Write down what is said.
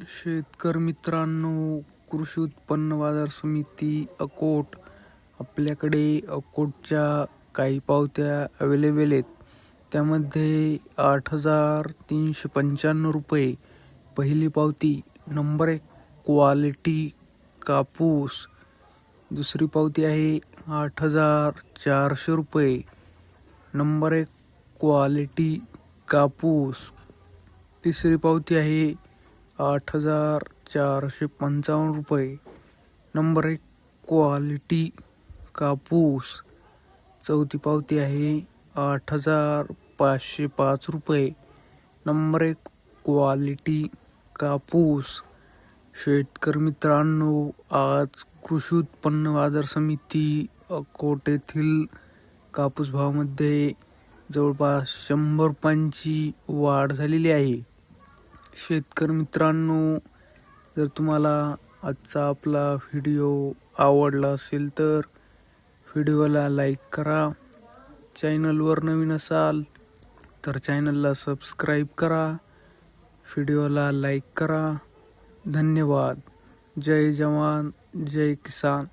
शेतकर मित्रांनो कृषी उत्पन्न बाजार समिती अकोट. आपल्याकडे अकोटच्या काही पावत्या अवेलेबल आहेत. त्यामध्ये आठ हजार तीनशे पंच्याण्णव रुपये. पहिली पावती नंबर एक क्वालिटी कापूस. दुसरी पावती आहे आठ हजार चारशे रुपये. नंबर एक क्वालिटी कापूस. तिसरी पावती आहे आठ हजार चारशे पंचावन्न रुपये. नंबर एक क्वालिटी कापूस चौथी पावती आहे आठ हजार पाचशे पाच रुपये. नंबर एक क्वालिटी कापूस शेतकरी मित्रांनो आज कृषी उत्पन्न बाजार समिती अकोट येथील कापूस भावामध्ये जवळपास शंभर रुपयांची वाढ झालेली आहे. शेतकरी मित्रांनो जर तुम्हाला आजचा आपला व्हिडिओ आवडला असेल तर व्हिडिओला लाईक करा. चॅनलवर नवीन असाल तर चॅनलला सबस्क्राईब करा. व्हिडिओला लाईक करा. धन्यवाद. जय जवान जय किसान.